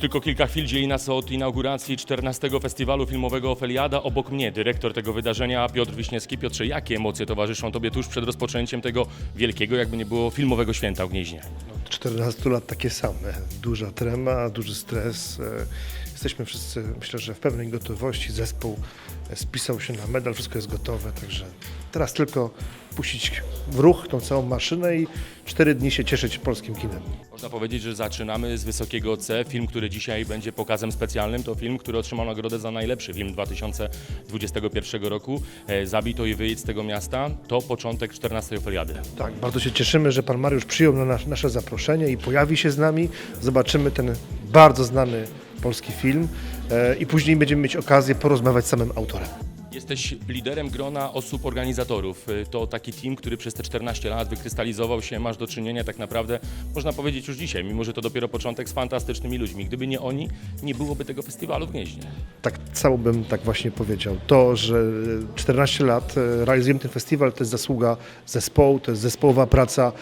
Tylko kilka chwil dzieli nas od inauguracji 14 Festiwalu Filmowego Ofeliada. Obok mnie dyrektor tego wydarzenia Piotr Wiśniewski. Piotrze, jakie emocje towarzyszą Tobie tuż przed rozpoczęciem tego wielkiego, jakby nie było, filmowego święta w Gnieźnie? 14 lat takie same. Duża trema, duży stres. Jesteśmy wszyscy, myślę, że w pełnej gotowości. Zespół e, spisał się na medal, wszystko jest gotowe, także teraz tylko puścić w ruch tą całą maszynę i cztery dni się cieszyć polskim kinem. Można powiedzieć, że zaczynamy z wysokiego C. Film, który dzisiaj będzie pokazem specjalnym, to film, który otrzymał nagrodę za najlepszy film 2021 roku. E, Zabij to i wyjedź z tego miasta. To początek 14 Ofeliady. Tak, bardzo się cieszymy, że pan Mariusz przyjął na nas, nasze zaproszenie i pojawi się z nami. Zobaczymy ten bardzo znany polski film e, i później będziemy mieć okazję porozmawiać z samym autorem. Jesteś liderem grona osób organizatorów. Y, To taki team, który przez te 14 lat wykrystalizował się, masz do czynienia tak naprawdę, można powiedzieć już dzisiaj, mimo że to dopiero początek z fantastycznymi ludźmi. Gdyby nie oni, nie byłoby tego festiwalu w Gnieźnie. Tak cało bym tak właśnie powiedział. To, że 14 lat e, realizujemy ten festiwal, to jest zasługa zespołu, to jest zespołowa praca.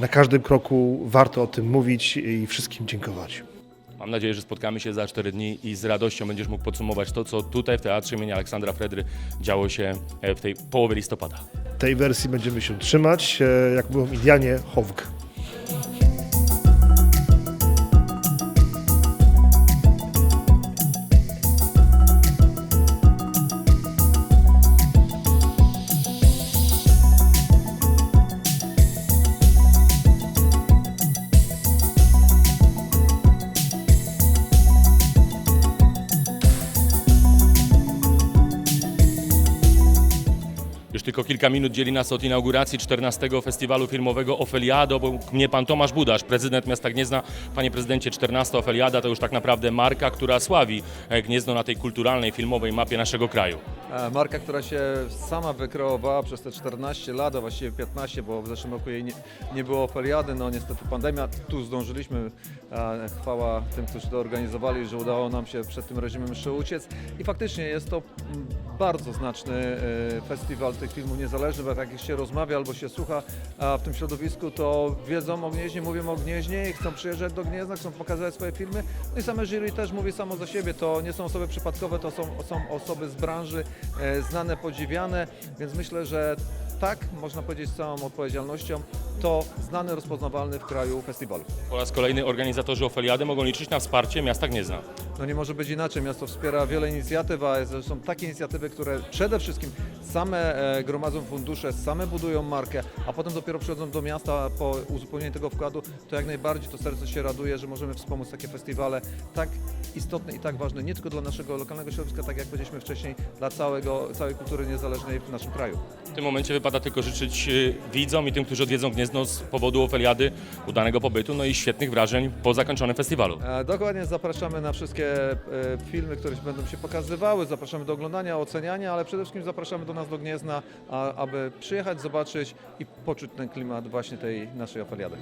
Na każdym kroku warto o tym mówić i wszystkim dziękować. Mam nadzieję, że spotkamy się za 4 dni i z radością będziesz mógł podsumować to, co tutaj w Teatrze imienia Aleksandra Fredry działo się e, w tej połowie listopada. Tej wersji będziemy się trzymać, e, jak mówią Indianie, Howg. Już tylko kilka minut dzieli nas od inauguracji 14 Festiwalu Filmowego Ofeliado. Obok mnie pan Tomasz Budasz, prezydent miasta Gniezna. Panie prezydencie, 14 Ofeliada to już tak naprawdę marka, która sławi e, Gniezno na tej kulturalnej, filmowej mapie naszego kraju. E, Marka, która się sama wykreowała przez te 14 lat, a właściwie 15, bo w zeszłym roku jej nie, nie było feriady, no niestety pandemia, tu zdążyliśmy, chwała tym, którzy to organizowali, że udało nam się przed tym reżimem jeszcze uciec. I faktycznie jest to mm, bardzo znaczny e, festiwal tych filmów. Niezależnych, bo jak się rozmawia albo się słucha w tym środowisku, to wiedzą o Gnieźnie, mówią o Gnieźnie i chcą przyjeżdżać do Gniezna, chcą pokazać swoje filmy, no i same jury też mówi samo za siebie, to nie są osoby przypadkowe, to są, są osoby z branży, znane, podziwiane, więc myślę, że tak, można powiedzieć z całą odpowiedzialnością, to znany, rozpoznawalny w kraju festiwal. Po raz kolejny organizatorzy Ofeliady mogą liczyć na wsparcie miasta Gniezna. No nie może być inaczej, miasto wspiera wiele inicjatyw, a zresztą takie inicjatywy, które przede wszystkim same e, gromadzą fundusze, same budują markę, a potem dopiero przychodzą do miasta po uzupełnieniu tego wkładu, to jak najbardziej to serce się raduje, że możemy wspomóc takie festiwale tak istotne i tak ważne, nie tylko dla naszego lokalnego środowiska, tak jak powiedzieliśmy wcześniej, dla całego, całej kultury niezależnej w naszym kraju. Tym momencie wypada tylko życzyć y, widzom i tym, którzy odwiedzą Gniezno z powodu Ofeliady udanego pobytu, no i świetnych wrażeń po zakończonym festiwalu. E, Dokładnie, zapraszamy na wszystkie e, filmy, które będą się pokazywały, zapraszamy do oglądania, oceniania, ale przede wszystkim zapraszamy do nas do Gniezna, aby przyjechać, zobaczyć i poczuć ten klimat właśnie tej naszej oferiady.